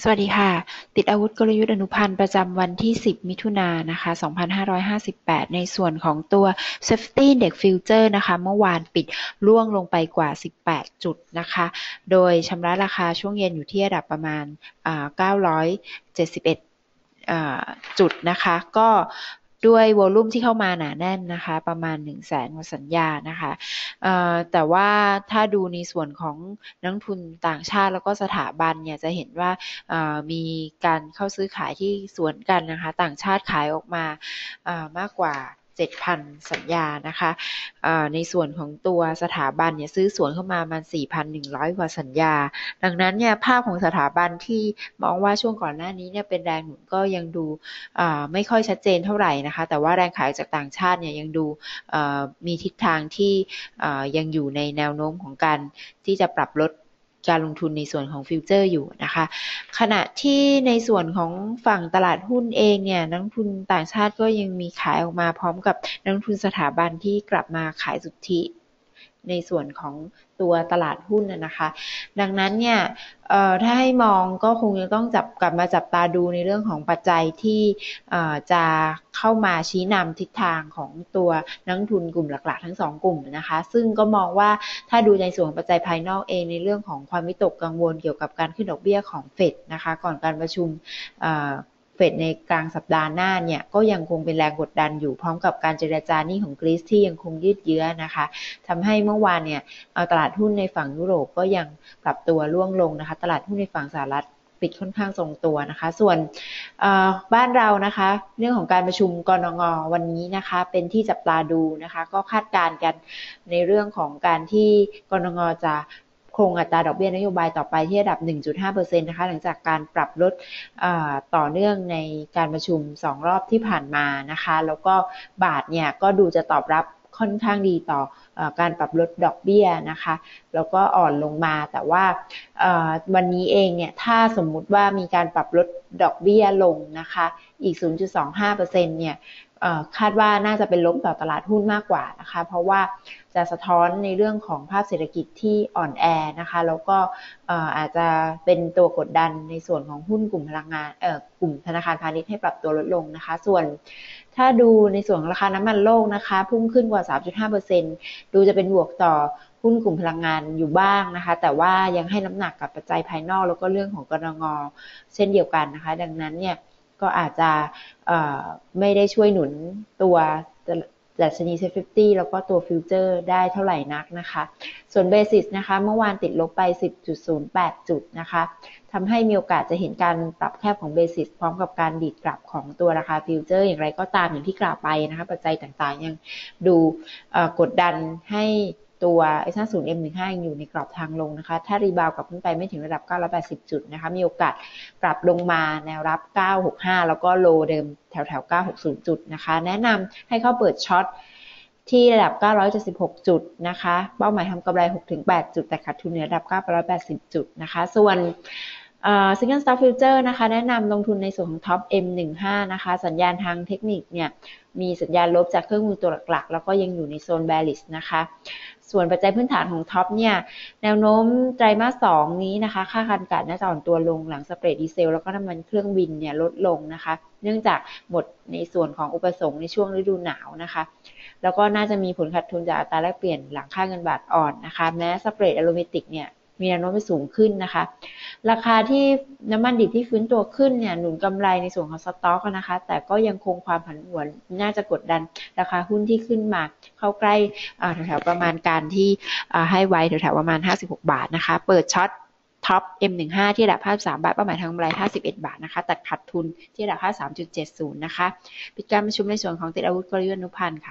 สวัสดีค่ะ ติดอาวุธกลยุทธ์อนุพันธ์ประจำวันที่ 10 มิถุนายนนะคะ 2558 ในส่วนของตัว Safety Index Future นะคะ เมื่อวานปิดร่วงลงไปกว่า 18 จุดนะคะ โดยชำระราคาช่วงเย็นอยู่ที่ระดับประมาณ 971จุดนะคะ ก็ ด้วยวอลุ่มที่เข้ามาหนาแน่นนะคะ ประมาณ 1 0 0 0 0แสนสัญญานะคะแต่ว่าถ้าดูในส่วนของนักทุนต่างชาติแล้วก็สถาบันเนี่ยจะเห็นว่ามีการเข้าซื้อขายที่สวนกันนะคะ ต่างชาติขายออกมามากกว่า 7,000 สัญญานะคะในส่วนของตัวสถาบันเนี่ยซื้อสวนเข้ามามัน 4,100 กว่าสัญญา ดังนั้นเนี่ยภาพของสถาบันที่มองว่าช่วงก่อนหน้านี้เนี่ยเป็นแรงหนุนก็ยังดูไม่ค่อยชัดเจนเท่าไหร่นะคะ แต่ว่าแรงขายจากต่างชาติเนี่ยยังดูมีทิศทางที่ยังอยู่ในแนวโน้มของการที่จะปรับลด การลงทุนในส่วนของฟิวเจอร์อยู่นะคะ ขณะที่ในส่วนของฝั่งตลาดหุ้นเองเนี่ยนักทุนต่างชาติก็ยังมีขายออกมาพร้อมกับนักทุนสถาบันที่กลับมาขายสุทธิ ในส่วนของตัวตลาดหุ้นนะคะ ดังนั้นเนี่ยถ้าให้มองก็คงจะต้องจับกลับมาจับตาดูในเรื่องของปัจจัยที่จะเข้ามาชี้นำทิศทางของตัวนักทุนกลุ่มหลักๆ ทั้งสองกลุ่มนะคะ ซึ่งก็มองว่าถ้าดูในส่วนปัจจัยภายนอกเองในเรื่องของความวิตกกังวลเกี่ยวกับการขึ้นดอกเบี้ยของเฟดนะคะ ก่อนการประชุม เฟดในกลางสัปดาห์หน้าเนี่ยก็ยังคงเป็นแรงกดดันอยู่พร้อมกับการเจรจานี่ของกรีซที่ยังคงยืดเยื้อนะคะทำให้เมื่อวานเนี่ยตลาดหุ้นในฝั่งยุโรปก็ยังปรับตัวร่วงลงนะคะตลาดหุ้นในฝั่งสหรัฐปิดค่อนข้างทรงตัวนะคะ ส่วนบ้านเรานะคะ เรื่องของการประชุมกรงงวันนี้นะคะ เป็นที่จับตาดูนะคะ ก็คาดการณ์กันในเรื่องของการที่กรงงจะ คงอัตราดอกเบี้ยนโยบายต่อไปที่ระดับ 1.5%นะคะหลังจากการปรับลดต่อเนื่องในการประชุม 2 รอบที่ผ่านมานะคะ แล้วก็บาทเนี่ยก็ดูจะตอบรับค่อนข้างดีต่ออการปรับลดดอกเบี้ยนะคะ แล้วก็อ่อนลงมาแต่ว่าวันนี้เองเนี่ยถ้าสมมุติว่ามีการปรับลดดอกเบี้ยลงนะคะ อีก 0.25%เนี่ย คาดว่าน่าจะเป็นลบต่อตลาดหุ้นมากกว่านะคะ เพราะว่าจะสะท้อนในเรื่องของภาพเศรษฐกิจที่อ่อนแอนะคะ แล้วก็อาจจะเป็นตัวกดดันในส่วนของหุ้นกลุ่มพลังงานกลุ่มธนาคารพาณิชย์ให้ปรับตัวลดลงนะคะ ส่วนถ้าดูในส่วนราคาน้ำมันโลกนะคะ พุ่งขึ้นกว่า 3.5%ดูจะเป็นบวกต่อหุ้นกลุ่มพลังงานอยู่บ้างนะคะ แต่ว่ายังให้น้ำหนักกับปัจจัยภายนอก แล้วก็เรื่องของกรงงเช่นเดียวกันนะคะ ดังนั้นเนี่ย ก็อาจจะไม่ได้ช่วยหนุนตัวดัชนีเซ็ตฟิฟตี้แล้วก็ตัวฟิวเจอร์ได้เท่าไหร่นักนะคะ ส่วนเบสิสนะคะ เมื่อวานติดลบไป 10.08 จุดนะคะทำให้มีโอกาสจะเห็นการปรับแคบของเบสิสพร้อมกับการดีดกลับของตัวราคาฟิวเจอร์ อย่างไรก็ตามอย่างที่กล่าวไปนะคะ ปัจจัยต่างๆ ยังดูกดดันให้ ตัว s 5 0 M15 ยังอยู่ในกรอบทางลงนะคะ ถ้ารีบาวกลับขึ้นไปไม่ถึงระดับ 980 จุดนะคะ มีโอกาสปรับลงมาแนวรับ 965 แล้วก็โลเดิมแถวแถว960 จุดนะคะ แนะนำให้เข้าเปิดช็อตที่ระดับ 976 จุดนะคะ เป้าหมายทำกำไร 6-8 จุด แต่ขาดทุนเหนือระดับ 980 จุดนะคะ ส่วนซิงเกิลสตาร์ฟิวเจอร์นะคะ แนะนำลงทุนในส่วนของท็อป M15 นะคะ สัญญาณทางเทคนิคเนี่ย มีสัญญาณลบจากเครื่องมือตัวหลักๆ แล้วก็ยังอยู่ในโซนแบลิสนะคะ ส่วนปัจจัยพื้นฐานของท็อปเนี่ยแนวโน้มไตรมาสสองนี้นะคะ ค่าคันกาดน่าจะอ่อนตัวลงหลังสเปรดดีเซล แล้วก็น้ำมันเครื่องบินเนี่ยลดลงนะคะ เนื่องจากหมดในส่วนของอุปสงค์ในช่วงฤดูหนาวนะคะ แล้วก็น่าจะมีผลขาดทุนจากอัตราแลกเปลี่ยนหลังค่าเงินบาทอ่อนนะคะ แม้สเปรดอะลูมิติกเนี่ย มีแนวโน้มไปสูงขึ้นนะคะ ราคาที่น้ำมันดิบที่ฟื้นตัวขึ้นเนี่ยหนุนกำไรในส่วนของสต็อกนะคะ แต่ก็ยังคงความผันผวนน่าจะกดดันราคาหุ้นที่ขึ้นมา เข้าใกล้แถวๆประมาณการที่ให้ไว้แถวๆประมาณ 56 บาทนะคะ เปิดช็อตท็อป M15 ที่ระดับ53บาท เป้าหมายทางกำไร 51 บาทนะคะ ตัดขาดทุนที่ระดับ53.70 นะคะ ปิดการประชุมในส่วนของติดอาวุธกลยุทธ์นุพันธ์ค่ะ